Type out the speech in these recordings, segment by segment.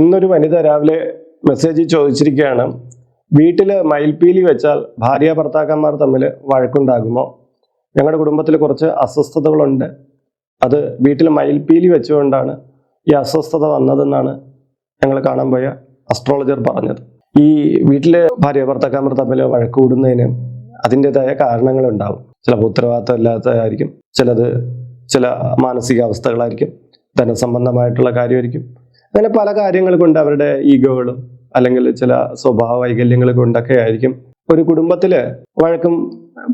ഇന്നൊരു വനിത രാവിലെ മെസ്സേജ് ചോദിച്ചിരിക്കുകയാണ് വീട്ടിൽ മയിൽപ്പീലി വെച്ചാൽ ഭാര്യ ഭർത്താക്കന്മാർ തമ്മിൽ വഴക്കുണ്ടാകുമോ? ഞങ്ങളുടെ കുടുംബത്തിൽ കുറച്ച് അസ്വസ്ഥതകളുണ്ട്. അത് വീട്ടിൽ മയിൽപ്പീലി വെച്ചുകൊണ്ടാണ് ഈ അസ്വസ്ഥത വന്നതെന്നാണ് ഞങ്ങൾ കാണാൻ പോയ അസ്ട്രോളജർ പറഞ്ഞത്. ഈ വീട്ടിലെ ഭാര്യ ഭർത്താക്കന്മാർ തമ്മിൽ വഴക്ക് കൂടുന്നതിന് അതിന്റെതായ കാരണങ്ങളുണ്ടാവും. ചിലപ്പോൾ ഉത്തരവാദിത്തം ഇല്ലാത്തതായിരിക്കും ചിലത് ചില മാനസികാവസ്ഥകളായിരിക്കും ധനസംബന്ധമായിട്ടുള്ള കാര്യമായിരിക്കും അങ്ങനെ പല കാര്യങ്ങൾ കൊണ്ട് അവരുടെ ഈഗോകളും അല്ലെങ്കിൽ ചില സ്വഭാവ വൈകല്യങ്ങൾ കൊണ്ടൊക്കെ ആയിരിക്കും ഒരു കുടുംബത്തിൽ വഴക്കും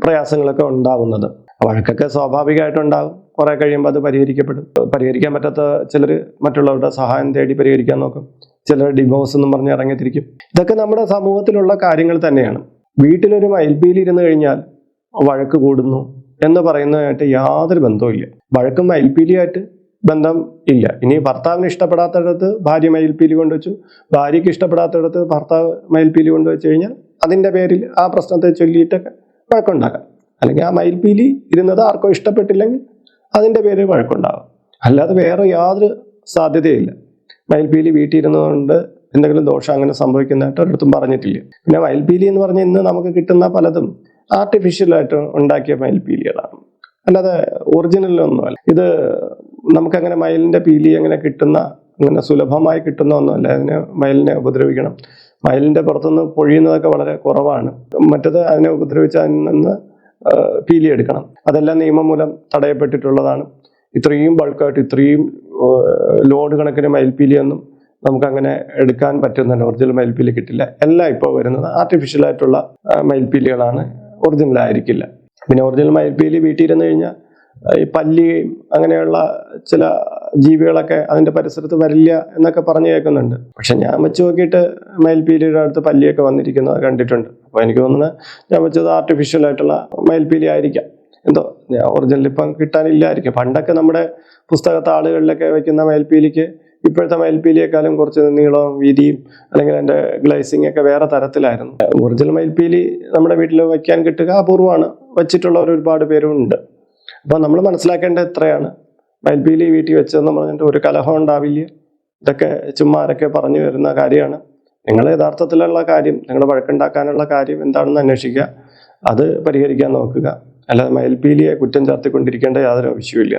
പ്രയാസങ്ങളൊക്കെ ഉണ്ടാവുന്നത്. വഴക്കൊക്കെ സ്വാഭാവികമായിട്ടുണ്ടാകും കുറെ കഴിയുമ്പോൾ അത് പരിഹരിക്കപ്പെടും. പരിഹരിക്കാൻ പറ്റാത്ത ചിലർ മറ്റുള്ളവരുടെ സഹായം തേടി പരിഹരിക്കാൻ നോക്കും. ചിലർ ഡിവോഴ്സ് എന്നും പറഞ്ഞ് ഇറങ്ങിത്തിരിക്കും. ഇതൊക്കെ നമ്മുടെ സമൂഹത്തിലുള്ള കാര്യങ്ങൾ തന്നെയാണ്. വീട്ടിലൊരു മയിൽപ്പീലി ഇരുന്ന് കഴിഞ്ഞാൽ വഴക്ക് കൂടുന്നു എന്ന് പറയുന്നതായിട്ട് യാതൊരു ബന്ധവുമില്ല. വഴക്കും മയിൽപ്പീലിയായിട്ട് ബന്ധം ഇല്ല. ഇനി ഭർത്താവിന് ഇഷ്ടപ്പെടാത്തടത്ത് ഭാര്യ മയിൽപ്പീലി കൊണ്ടുവച്ചു. ഭാര്യയ്ക്ക് ഇഷ്ടപ്പെടാത്തടത്ത് ഭർത്താവ് മയിൽപ്പീലി കൊണ്ടുവച്ച് കഴിഞ്ഞാൽ അതിന്റെ പേരിൽ ആ പ്രശ്നത്തെ ചൊല്ലിയിട്ടൊക്കെ വഴക്കുണ്ടാക്കാം. അല്ലെങ്കിൽ ആ മയിൽപ്പീലി ഇരുന്നത് ആർക്കോ ഇഷ്ടപ്പെട്ടില്ലെങ്കിൽ അതിന്റെ പേരിൽ വഴക്കുണ്ടാകും അല്ലാതെ വേറെ യാതൊരു സാധ്യതയില്ല. മയിൽപ്പീലി വീട്ടിൽ ഇരുന്നതുകൊണ്ട് എന്തെങ്കിലും ദോഷം അങ്ങനെ സംഭവിക്കുന്നതായിട്ട് ഒരിടത്തും പറഞ്ഞിട്ടില്ല. പിന്നെ മയിൽപ്പീലി എന്ന് പറഞ്ഞാൽ ഇന്ന് നമുക്ക് കിട്ടുന്ന പലതും ആർട്ടിഫിഷ്യലായിട്ട് ഉണ്ടാക്കിയ മയിൽപ്പീലികളാണ്. അല്ലാതെ ഒറിജിനലൊന്നുമല്ല ഇത് നമുക്കങ്ങനെ മയിലിന്റെ പീലി അങ്ങനെ കിട്ടുന്ന അങ്ങനെ സുലഭമായി കിട്ടുന്ന ഒന്നുമല്ല. അതിനെ മയിലിനെ ഉപദ്രവിക്കണം. മയിലിന്റെ പുറത്തുനിന്ന് പൊഴിയുന്നതൊക്കെ വളരെ കുറവാണ്. മറ്റത് അതിനെ ഉപദ്രവിച്ച് അതിൽ നിന്ന് പീലി എടുക്കണം. അതെല്ലാം നിയമം മൂലം തടയപ്പെട്ടിട്ടുള്ളതാണ്. ഇത്രയും ബൾക്കായിട്ട് ഇത്രയും ലോഡ് കണക്കിന് മയിൽപ്പീലിയൊന്നും നമുക്കങ്ങനെ എടുക്കാൻ പറ്റുന്നില്ല. ഒറിജിനൽ മയിൽപ്പീലി കിട്ടില്ല. എല്ലാം ഇപ്പോൾ വരുന്നത് ആർട്ടിഫിഷ്യൽ ആയിട്ടുള്ള മയിൽപ്പീലികളാണ് ഒറിജിനൽ ആയിരിക്കില്ല പിന്നെ ഒറിജിനൽ മയിൽപ്പീലി വീട്ടിൽ ഇരുന്ന് കഴിഞ്ഞാൽ ഈ പല്ലിയും അങ്ങനെയുള്ള ചില ജീവികളൊക്കെ അതിന്റെ പരിസരത്ത് വരില്ല എന്നൊക്കെ പറഞ്ഞു കേൾക്കുന്നുണ്ട്. പക്ഷെ ഞാൻ വെച്ച് നോക്കിയിട്ട് മയിൽപ്പീലിയുടെ അടുത്ത് പല്ലിയൊക്കെ വന്നിരിക്കുന്നത് കണ്ടിട്ടുണ്ട്. അപ്പോൾ എനിക്ക് തോന്നുന്നത് ഞാൻ വെച്ചത് ആർട്ടിഫിഷ്യൽ ആയിട്ടുള്ള മയിൽപ്പീലി ആയിരിക്കാം. എന്തോ ഞാൻ ഒറിജിനൽ ഇപ്പം കിട്ടാനില്ലായിരിക്കും. പണ്ടൊക്കെ നമ്മുടെ പുസ്തകത്തെ ആളുകളിലൊക്കെ വെക്കുന്ന മയിൽപ്പീലിക്ക് ഇപ്പോഴത്തെ മയിൽപ്പീലിയെക്കാളും കുറച്ച് നീളവും വീതിയും അല്ലെങ്കിൽ അതിന്റെ ഗ്ലേസിംഗ് ഒക്കെ വേറെ തരത്തിലായിരുന്നു. ഒറിജിനൽ മയിൽപ്പീലി നമ്മുടെ വീട്ടിൽ വയ്ക്കാൻ കിട്ടുക അപൂർവമാണ്. വച്ചിട്ടുള്ളവർ ഒരുപാട് പേരും ഉണ്ട് അപ്പൊ നമ്മൾ മനസ്സിലാക്കേണ്ടത് എത്രയാണ് മയിൽപ്പീലി വീട്ടിൽ വെച്ചതെന്ന് പറഞ്ഞിട്ട് ഒരു കലഹം ഉണ്ടാവില്ല. ഇതൊക്കെ ചുമ്മാരൊക്കെ പറഞ്ഞു വരുന്ന കാര്യമാണ്. നിങ്ങൾ യഥാർത്ഥത്തിലുള്ള കാര്യം നിങ്ങൾ വഴക്കുണ്ടാക്കാനുള്ള കാര്യം എന്താണെന്ന് അന്വേഷിക്കുക. അത് പരിഹരിക്കാൻ നോക്കുക. അല്ലാതെ മയിൽപ്പീലിയെ കുറ്റം ചാർത്തിക്കൊണ്ടിരിക്കേണ്ട യാതൊരു ആവശ്യമില്ല